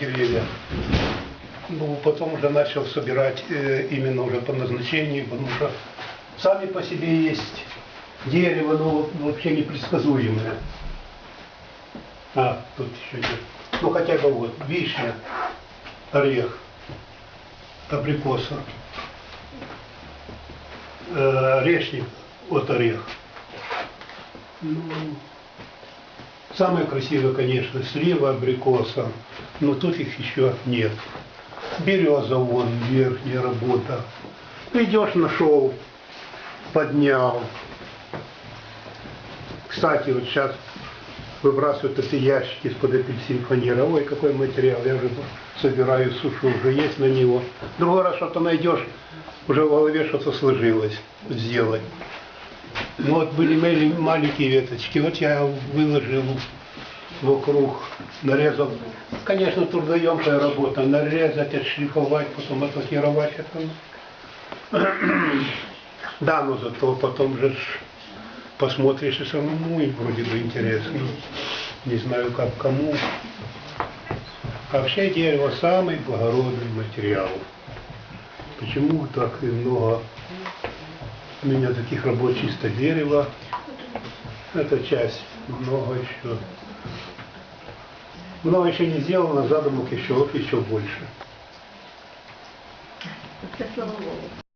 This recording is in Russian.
деревья. Ну, потом уже начал собирать э, именно уже по назначению, потому что сами по себе есть дерево, но вообще непредсказуемое. А, тут еще нет. Ну, хотя бы вот, вишня, орех, абрикоса, э, орешник, вот орех. Ну, самое красивое, конечно, слива, абрикоса, но тут их еще нет. Береза вон, верхняя работа. Идешь, нашел, поднял. Кстати, вот сейчас выбрасывают эти ящики из-под апельсин фанера. Ой, какой материал, я уже собираю, сушу, уже есть на него. Другой раз что-то найдешь, уже в голове что-то сложилось сделать. Ну вот были мали- маленькие веточки, вот я выложил вокруг, нарезал. Конечно, трудоемкая работа, нарезать, отшлифовать, потом отлакировать это. Да, но зато потом же посмотришь и самому, и вроде бы интересно. Не знаю, как кому. А вообще дерево самый благородный материал. Почему так много у меня таких работ чисто дерево. Это часть, много еще. Много еще не сделано, задумок еще, еще больше.